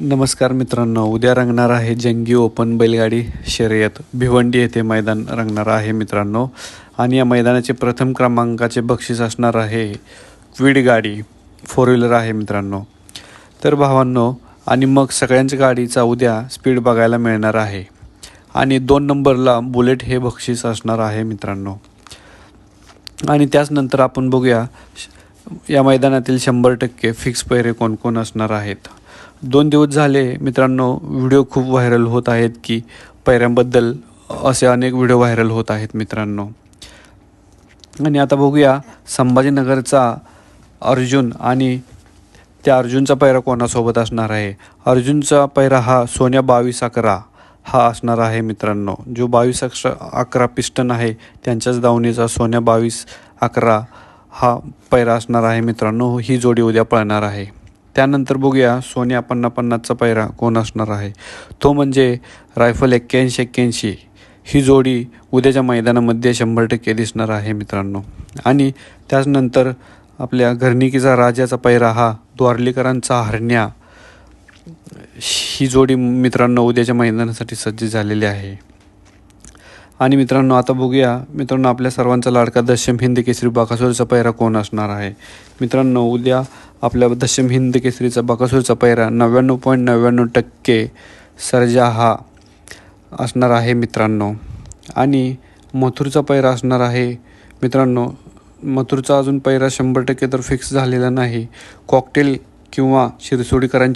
नमस्कार मित्रांनो उद्या रंगणार आहे जंगी ओपन बैलगाडी शर्यत. भिवंडी येथे मैदान रंगणार आहे मित्रांनो. आणि या मैदानाचे प्रथम क्रमांकाचे बक्षीस असणार आहे क्विड गाडी फोर व्हीलर आहे मित्रांनो. तर भावांनो आणि मग सगळ्यांच्या गाडीचा उद्या स्पीड बघायला मिळणार आहे. आणि दोन नंबरला बुलेट हे बक्षीस असणार आहे मित्रांनो. आणि त्याचनंतर आपण बघूया श- या मैदानातील शंभर टक्के फिक्स पैरे कोण कोण असणार आहेत? दोन दिवस झाले मित्रांनो व्हिडिओ खूप व्हायरल होत आहेत की पैऱ्यांबद्दल असे अनेक व्हिडिओ व्हायरल होत आहेत मित्रांनो. आणि आता बघूया संभाजीनगरचा अर्जुन आणि त्या अर्जुनचा पैरा कोणासोबत असणार आहे? अर्जुनचा पैरा हा सोन्या बावीस अकरा हा असणार आहे मित्रांनो. जो बावीस अक्ष अकरा पिस्टन आहे त्यांच्याच दावणीचा सोन्या बावीस अकरा हा पैरा असणार आहे मित्रांनो. ही जोडी उद्या पळणार आहे. त्यानंतर बघूया सोन्या पन्ना पन्नासचा पैरा कोण असणार आहे. तो म्हणजे रायफल एक्क्याऐंशी एक्क्याऐंशी. ही जोडी उद्याच्या मैदानामध्ये शंभर टक्के दिसणार आहे मित्रांनो. आणि त्याचनंतर आपल्या घरणिकीचा राजाचा पैरा हा द्वारलीकरांचा हरण्या. ही जोडी मित्रांनो उद्याच्या मैदानासाठी सज्ज झालेली आहे. आणि मित्रांनो आता बघूया. मित्रांनो आपल्या सर्वांचा लाडका दशम हिंद केसरी बाकासूरचा पैरा कोण असणार आहे? मित्रांनो उद्या आपल्या दशम हिंद केसरीचा बाकासूरचा पैरा नव्याण्णव पॉईंट नव्याण्णव टक्के सर्जा हा असणार आहे मित्रांनो. आणि मथुरचा पैरा असणार आहे मित्रांनो मथुरचा अजून पैरा शंभर टक्के तर फिक्स झालेला नाही. कॉकटेल किंवा शिरसोडीकरांची